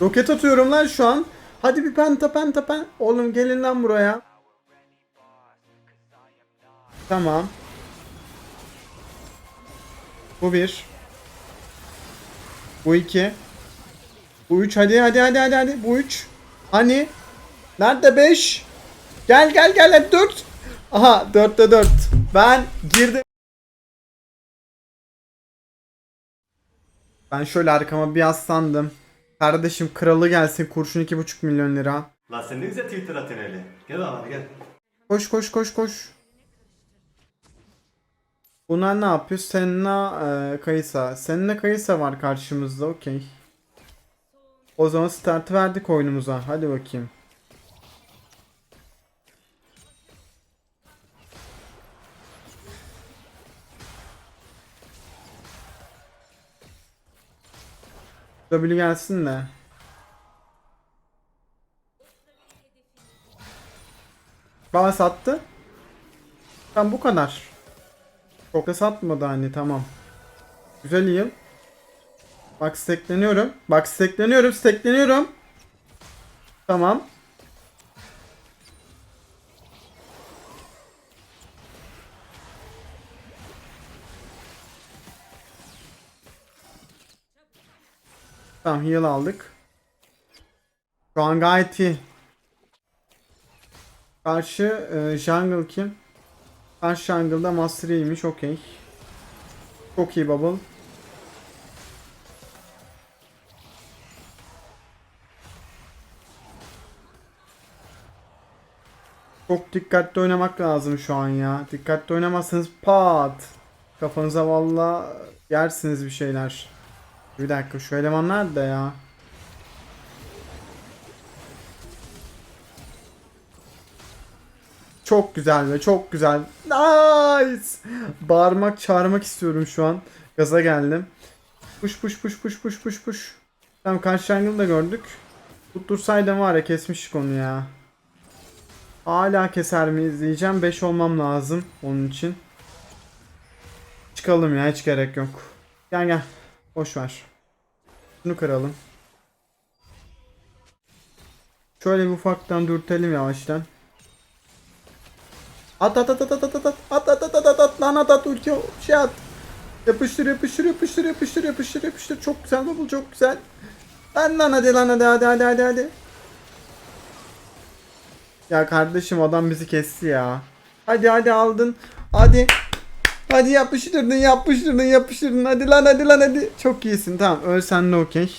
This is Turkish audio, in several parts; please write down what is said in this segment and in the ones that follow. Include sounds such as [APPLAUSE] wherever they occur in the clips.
Roket atıyorum lan şu an. Hadi bir penta penta pen. Oğlum gelin lan buraya. Tamam. Bu bir. Bu iki. Bu üç. Hadi hadi hadi hadi hadi. Bu üç. Hani? Nerede beş? Gel gel gel. hadi Dört. Aha dörtte dört. Ben girdim. Ben şöyle arkama bir yaslandım. Kardeşim kralı gelsin kurşun iki buçuk milyon lira. Lan sen ne güzel Twitter atıyorsun öyle. Gel lan hadi gel. Koş koş koş koş. Bunlar ne yapıyor? Senna e, Kayısa. Senna Kayısa var karşımızda. Okey. O zaman start verdik oyunumuza. Hadi bakayım. W gelsin de. Bana sattı. Tam bu kadar. Çok da satmadı hani tamam. Güzel yıl. Bak stackleniyorum. Bak stackleniyorum stackleniyorum. Tamam. Tamam heal aldık. Şu an gayet iyi. Karşı e, jungle kim? Karşı jungle'da Master Yi'ymiş okey. Çok iyi bubble. Çok dikkatli oynamak lazım şu an ya. Dikkatli oynamazsanız pat. Kafanıza valla yersiniz bir şeyler. Bir dakika şu eleman nerede ya? Çok güzel ve çok güzel. Nice. Bağırmak, çağırmak istiyorum şu an. Gaza geldim. Push push push push push push push. Tamam karşı jungle'ı da gördük. Tuttursaydım var ya kesmiştik onu ya. Hala keser miyiz diyeceğim. 5 olmam lazım onun için. Çıkalım ya hiç gerek yok. Gel gel. Boş ver. Şunu kıralım. Şöyle bir ufaktan dürtelim yavaştan. At at at at at at at at at at at at at lan at at ulti şey at. Yapıştır yapıştır yapıştır yapıştır yapıştır yapıştır çok güzel bubble çok güzel. Lan lan hadi lan hadi hadi hadi hadi hadi. Ya kardeşim adam bizi kesti ya. Hadi hadi aldın. Hadi. Hadi yapıştırdın yapıştırdın yapıştırdın. Hadi lan hadi lan hadi. Çok iyisin tamam ölsen de okey.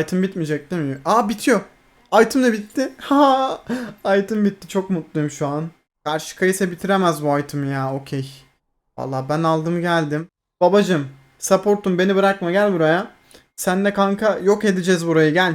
İtem bitmeyecek değil mi? Aa bitiyor. Item de bitti. Ha, item bitti. Çok mutluyum şu an. Karşı kayısı bitiremez bu item'i ya. Okey. Valla ben aldım geldim. Babacım. Supportum beni bırakma gel buraya. Senle kanka yok edeceğiz burayı gel.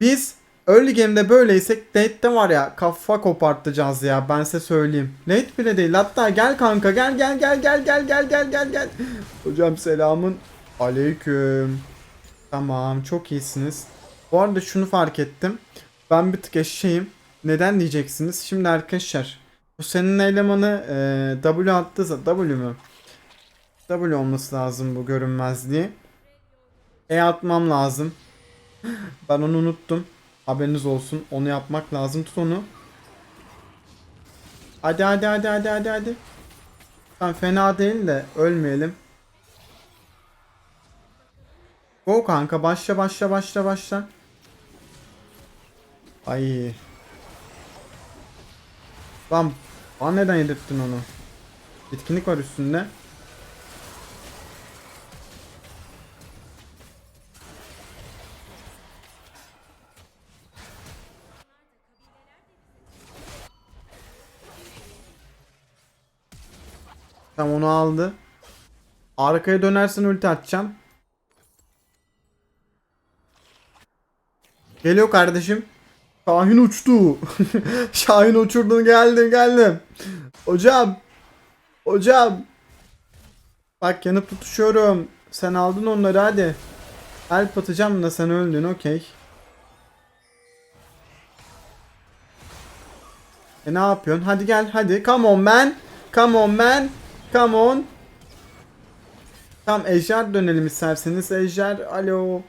Biz early game'de böyleysek late'de var ya kafa kopartacağız ya ben size söyleyeyim. Late bile değil hatta gel kanka gel gel gel gel gel gel gel gel gel. Hocam selamın aleyküm. Tamam çok iyisiniz. Bu arada şunu fark ettim. Ben bir tık eşeğim. Neden diyeceksiniz? Şimdi arkadaşlar bu senin elemanı e, W attı W mü? W olması lazım bu görünmezliği. E atmam lazım. Ben onu unuttum. Haberiniz olsun. Onu yapmak lazım. Tut onu. Hadi hadi hadi hadi hadi hadi. Tamam fena değil de ölmeyelim. Go kanka başla başla başla başla. Ay. Lan bana neden yedirttin onu? Bitkinlik var üstünde. Tamam onu aldı. Arkaya dönersen ulti atacağım. Geliyor kardeşim. Şahin uçtu. [LAUGHS] Şahin uçurdun geldim geldim. Hocam. Hocam. Bak yanıp tutuşuyorum. Sen aldın onları hadi. Help atacağım da sen öldün okey. E ne yapıyorsun? Hadi gel hadi. Come on man. Come on man. Come on. Tam Ejder dönelim isterseniz. Ejder alo.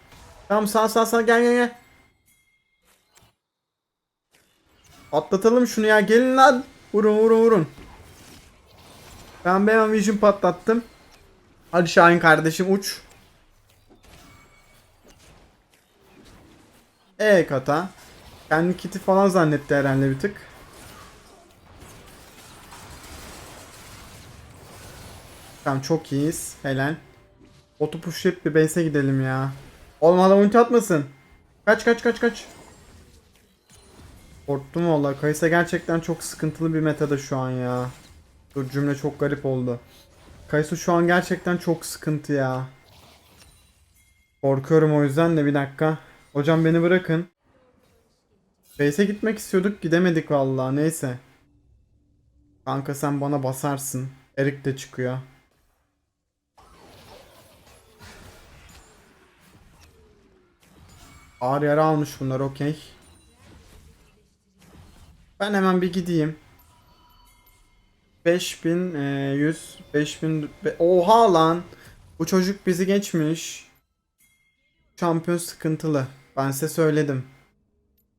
Tamam sağ sağ sağ gel gel gel. Atlatalım şunu ya gelin lan. Vurun vurun vurun. Ben hemen vision patlattım. Hadi Şahin kardeşim uç. E kata. Kendi kiti falan zannetti herhalde bir tık. Tamam çok iyiyiz. Helal. Otu pushlayıp bir base'e gidelim ya. Oğlum adam ulti atmasın. Kaç kaç kaç kaç. Korktum valla. Kayısa gerçekten çok sıkıntılı bir metada şu an ya. Dur cümle çok garip oldu. Kayısa şu an gerçekten çok sıkıntı ya. Korkuyorum o yüzden de bir dakika. Hocam beni bırakın. Base'e gitmek istiyorduk gidemedik valla neyse. Kanka sen bana basarsın. Erik de çıkıyor. Ağır yara almış bunlar okey. Ben hemen bir gideyim. 5100 5000 be- Oha lan. Bu çocuk bizi geçmiş. Şampiyon sıkıntılı. Ben size söyledim.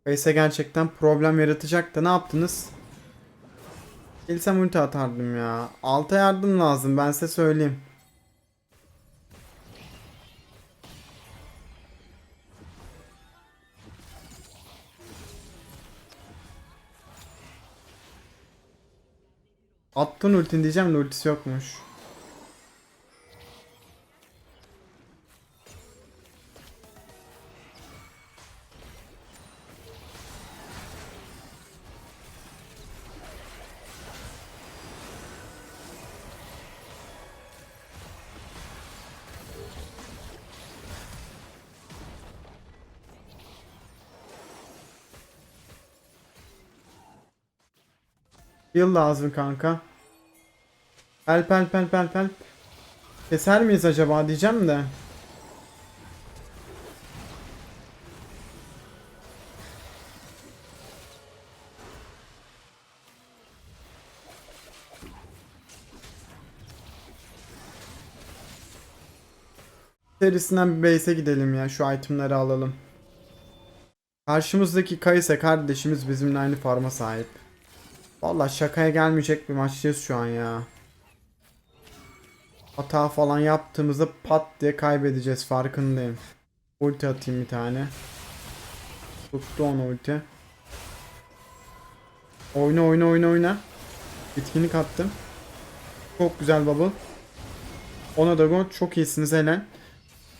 Kayse gerçekten problem yaratacak da ne yaptınız? Gelsem ulti atardım ya. Alta yardım lazım ben size söyleyeyim. Attın ultin diyeceğim de ultisi yokmuş. Yıl lazım kanka. Help help help help help. Keser miyiz acaba diyeceğim de. Serisinden bir base'e gidelim ya. Şu itemleri alalım. Karşımızdaki Kayse kardeşimiz bizimle aynı farma sahip. Vallahi şakaya gelmeyecek bir maçtayız şu an ya. Hata falan yaptığımızda pat diye kaybedeceğiz farkındayım. Ulti atayım bir tane. Tuttu onu ulti. Oyna oyna oyna oyna. Bitkinlik attım. Çok güzel bubble. Ona da gol. Çok iyisiniz helal.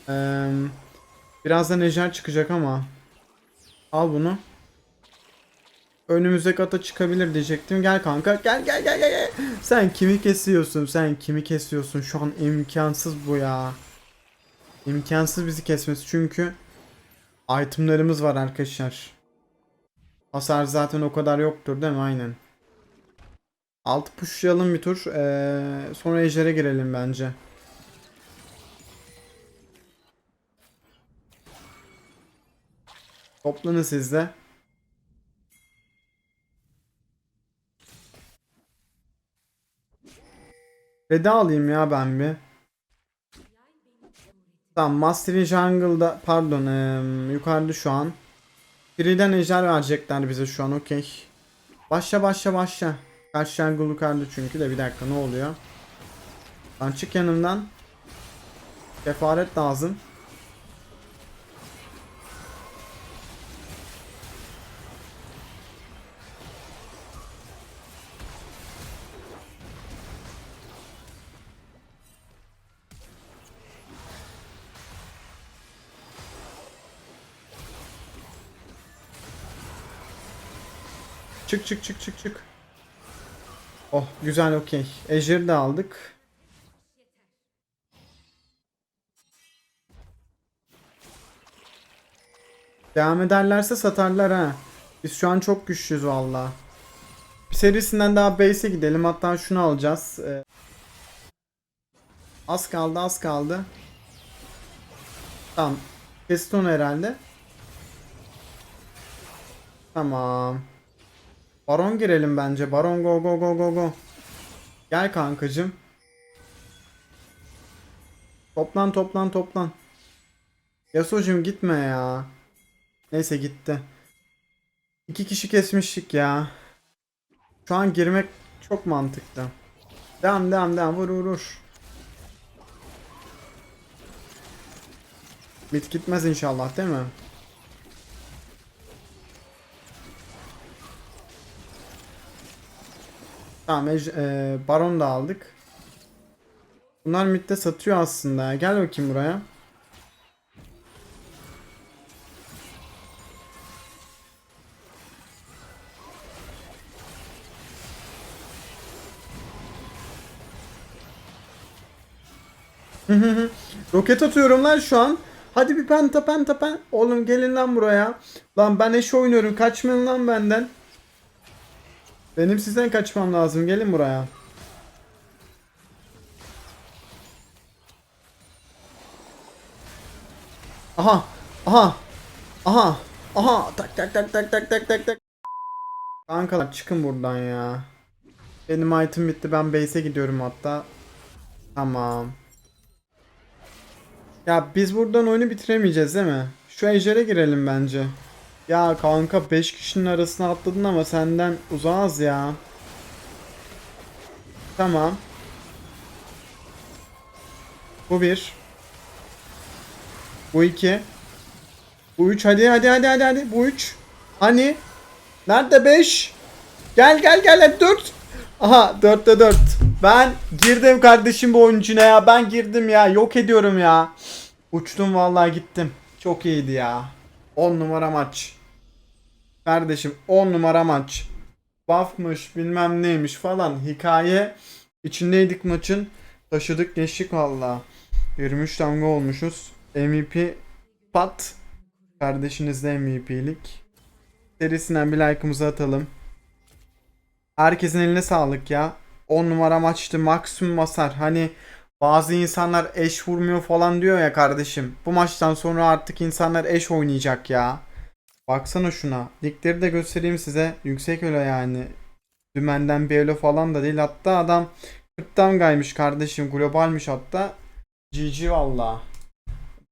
Ee, birazdan ejder çıkacak ama. Al bunu. Önümüze kata çıkabilir diyecektim. Gel kanka. Gel gel gel gel. Sen kimi kesiyorsun? Sen kimi kesiyorsun? Şu an imkansız bu ya. İmkansız bizi kesmesi çünkü itemlarımız var arkadaşlar. Hasar zaten o kadar yoktur değil mi? Aynen. Alt pushlayalım bir tur. Ee, sonra ejder'e girelim bence. Toplanın siz de. Veda alayım ya ben bir. Tamam Mastery Jungle'da pardon eee, yukarıda şu an. Free'den ejder verecekler bize şu an okey. Başla başla başla. Karşı jungle yukarıda çünkü de bir dakika ne oluyor? Lan çık yanımdan. Kefaret lazım. Çık çık çık çık çık. Oh güzel okey. Ejder'i de aldık. Devam ederlerse satarlar ha. Biz şu an çok güçlüyüz valla. Serisinden daha base'e gidelim. Hatta şunu alacağız. Ee, az kaldı az kaldı. Tamam. Keston herhalde. Tamam. Baron girelim bence. Baron go go go go go. Gel kankacım. Toplan toplan toplan. Yasuo'cum gitme ya. Neyse gitti. İki kişi kesmiştik ya. Şu an girmek çok mantıklı. Devam devam devam vur vur vur. Bit gitmez inşallah değil mi? Tamam e, baron da aldık. Bunlar midde satıyor aslında. Gel bakayım buraya. [LAUGHS] Roket atıyorum lan şu an. Hadi bir penta penta pen. Oğlum gelin lan buraya. Lan ben eş oynuyorum. Kaçmayın lan benden. Benim sizden kaçmam lazım. Gelin buraya. Aha. Aha. Aha. Aha. Tak tak tak tak tak tak tak tak. Kankalar çıkın buradan ya. Benim item bitti. Ben base'e gidiyorum hatta. Tamam. Ya biz buradan oyunu bitiremeyeceğiz değil mi? Şu ejder'e girelim bence. Ya kanka 5 kişinin arasına atladın ama senden uzağız ya. Tamam. Bu bir. Bu iki. Bu üç hadi hadi hadi hadi hadi. Bu üç. Hani? Nerede beş? Gel gel gel hadi dört. Aha dörtte dört. Ben girdim kardeşim bu oyuncuna ya. Ben girdim ya. Yok ediyorum ya. Uçtum vallahi gittim. Çok iyiydi ya. 10 numara maç. Kardeşim 10 numara maç. Buff'mış bilmem neymiş falan. Hikaye içindeydik maçın. Taşıdık geçtik valla. 23 damga olmuşuz. MVP Pat. Kardeşinizle MVP'lik. Serisinden bir like'ımızı atalım. Herkesin eline sağlık ya. 10 numara maçtı. Maksimum hasar. Hani bazı insanlar eş vurmuyor falan diyor ya kardeşim. Bu maçtan sonra artık insanlar eş oynayacak ya. Baksana şuna. Ligleri de göstereyim size. Yüksek öyle yani. Dümenden bir elo falan da değil. Hatta adam 40'tan gaymış kardeşim. Globalmiş hatta. GG valla.